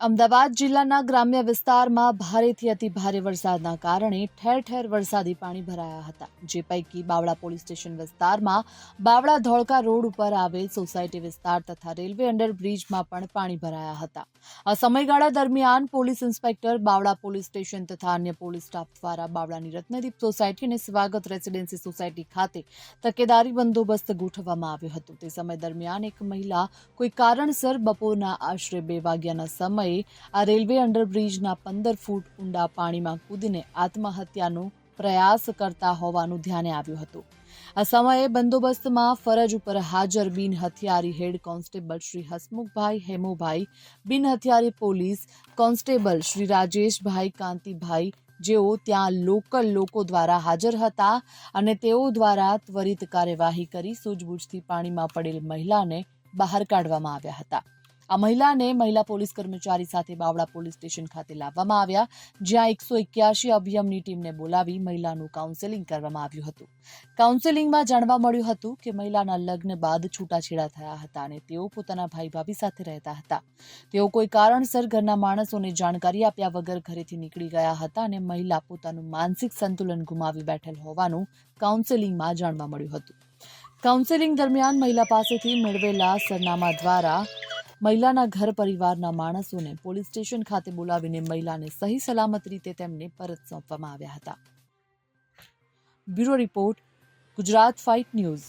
અમદાવાદ જિલ્લાના ગ્રામ્ય વિસ્તારમાં ભારેથી અતિ ભારે વરસાદના કારણે ઠેર ઠેર વરસાદી પાણી ભરાયા હતા, જે પૈકી બાવળા પોલીસ સ્ટેશન વિસ્તારમાં બાવળા ધોળકા રોડ ઉપર આવેલ સોસાયટી વિસ્તાર તથા રેલવે અંડરબ્રિજમાં પણ પાણી ભરાયા હતા. આ સમયગાળા દરમિયાન police inspector, Bavla police station તથા અન્ય પોલીસ સ્ટાફ દ્વારા બાવળાની રત્નદીપ સોસાયટી અને સ્વાગત રેસિડેન્સી સોસાયટી ખાતે તકેદારી બંદોબસ્ત ગોઠવવામાં આવ્યો હતો. તે સમય દરમિયાન એક મહિલા કોઈ કારણસર બપોરના આશરે બે વાગ્યાના સમયે આ રેલવે અંડરબ્રિજના પંદર ફૂટ ઊંડા પાણીમાં કૂદીને આત્મહત્યાનો પ્રયાસ કરતા હોવાનું ધ્યાને આવ્યું હતું. આ સમયે બંદોબસ્તમાં ફરજ ઉપર હાજર બિન હથિયારી હેડ કોન્સ્ટેબલ શ્રી હસમુખભાઈ હેમુભાઈ બિન હથિયારી પોલીસ કોન્સ્ટેબલ શ્રી રાજેશભાઈ કાંતિભાઈ, જેઓ ત્યાં લોકલ લોકો દ્વારા હાજર હતા અને તેઓ દ્વારા ત્વરિત કાર્યવાહી કરી સૂઝબૂછથી પાણીમાં પડેલ મહિલાને બહાર કાઢવામાં આવ્યા હતા. આ મહિલાને મહિલા પોલીસ કર્મચારી સાથે બાવળા પોલીસ સ્ટેશન ખાતે લાવવામાં આવ્યા, જ્યાં એકસો એક્યાસી અભિયમની ટીમને બોલાવી મહિલાનું કાઉન્સેલિંગ કરવામાં આવ્યું હતું. કાઉન્સેલિંગમાં જાણવા મળ્યું હતું કે મહિલાના લગ્ન બાદ છૂટાછેડા થયા હતા અને તેઓ પોતાના ભાઈ ભાભી સાથે રહેતા હતા. તેઓ કોઈ કારણસર ઘરના માણસોને જાણકારી આપ્યા વગર ઘરેથી નીકળી ગયા હતા અને મહિલા પોતાનું માનસિક સંતુલન ગુમાવી બેઠેલ હોવાનું કાઉન્સેલિંગમાં જાણવા મળ્યું હતું. કાઉન્સેલિંગ દરમિયાન મહિલા પાસેથી મેળવેલા સરનામા દ્વારા મહિલાના ઘર પરિવારના માણસોને પોલીસ સ્ટેશન ખાતે બોલાવીને મહિલાને સહી સલામત રીતે તેમને પરત સોંપવામાં આવ્યા હતા. Bureau report, Gujarat fight news.